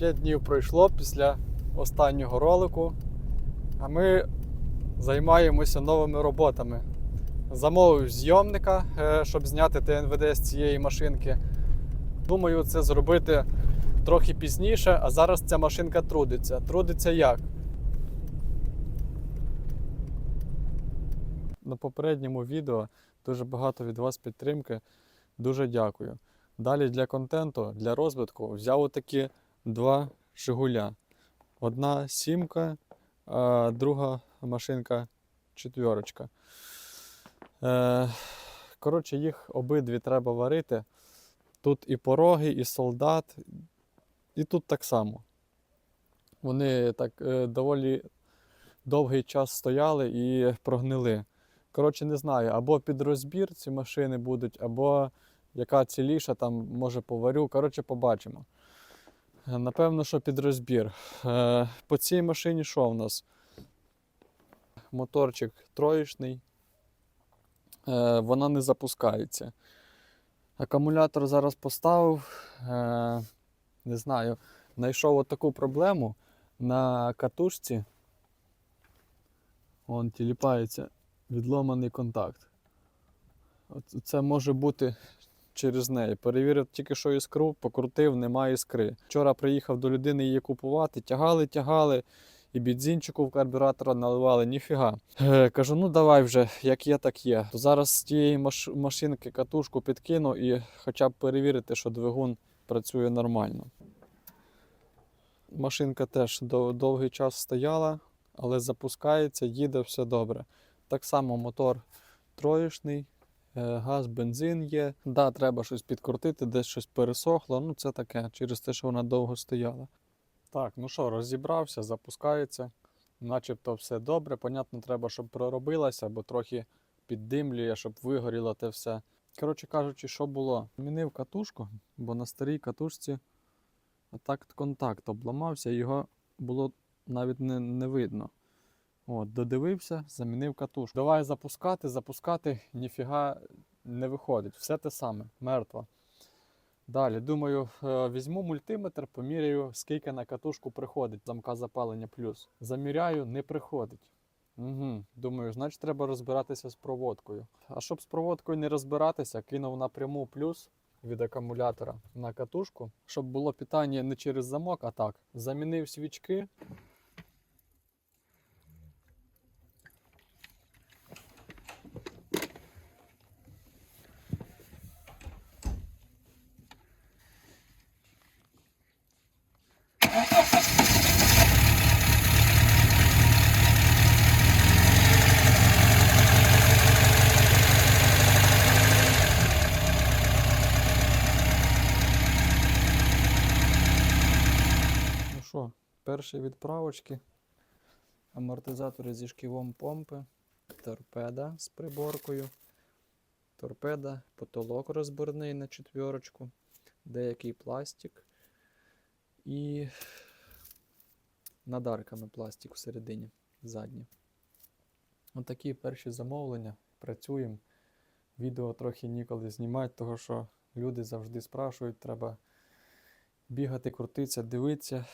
5 днів пройшло після останнього ролику, а ми займаємося новими роботами. Замовив зйомника, е, щоб зняти ТНВД з цієї машинки. Думаю, це зробити трохи пізніше, а зараз ця машинка трудиться. Трудиться як? На попередньому відео дуже багато від вас підтримки. Дуже дякую. Далі для контенту, для розвитку взяв отакі два Жигуля. Одна сімка, а друга машинка четверочка. Е, коротше, їх обидві треба варити. Тут і пороги, і солдат, і тут так само. Вони так е, доволі довгий час стояли і прогнили. Коротше, не знаю, або під розбір ці машини будуть, або яка ціліша, там може поварю. Коротше, побачимо. Напевно, що під розбір. Е, По цій машині що в нас? Моторчик троєчний. Е, Вона не запускається. Акумулятор зараз поставив. Е, Не знаю, знайшов от таку проблему на катушці. Вон тіліпається відломаний контакт. Це може бути через неї. Перевірив тільки що іскру, покрутив, немає іскри. Вчора приїхав до людини її купувати, тягали, тягали, і бензинчику в карбюратора наливали, ніфіга. Е, кажу, ну давай вже, як є, так є. То зараз з тієї маш- машинки катушку підкину і хоча б перевірити, що двигун працює нормально. Машинка теж дов- довгий час стояла, але запускається, їде все добре. Так само мотор троєчний, е, газ, бензин є. Да, треба щось підкрутити, десь щось пересохло. Ну, це таке, через те, що вона довго стояла. Так, ну що, розібрався, запускається. Начебто все добре. Понятно, треба, щоб проробилася, бо трохи піддимлює, щоб вигоріло те все. Коротше кажучи, що було? Змінив катушку, бо на старій катушці отак контакт обламався, його було навіть не, не видно. От, додивився, замінив катушку. Давай запускати, запускати, ніфіга не виходить. Все те саме, мертво. Далі, думаю, е, візьму мультиметр, поміряю, скільки на катушку приходить замка запалення плюс. Заміряю, не приходить. Угу. Думаю, значить треба розбиратися з проводкою. А щоб з проводкою не розбиратися, кинув напряму плюс від акумулятора на катушку, щоб було питання не через замок, а так. Замінив свічки, Ну що, перші відправочки. Амортизатори зі шківом помпи, торпеда з приборкою, торпеда, потолок розборний на четверочку, деякий пластик і надарками пластик всередині задні. Отакі перші замовлення. Працюємо. Відео трохи ніколи знімати, тому що люди завжди спрашують, треба бігати, крутитися, дивитися.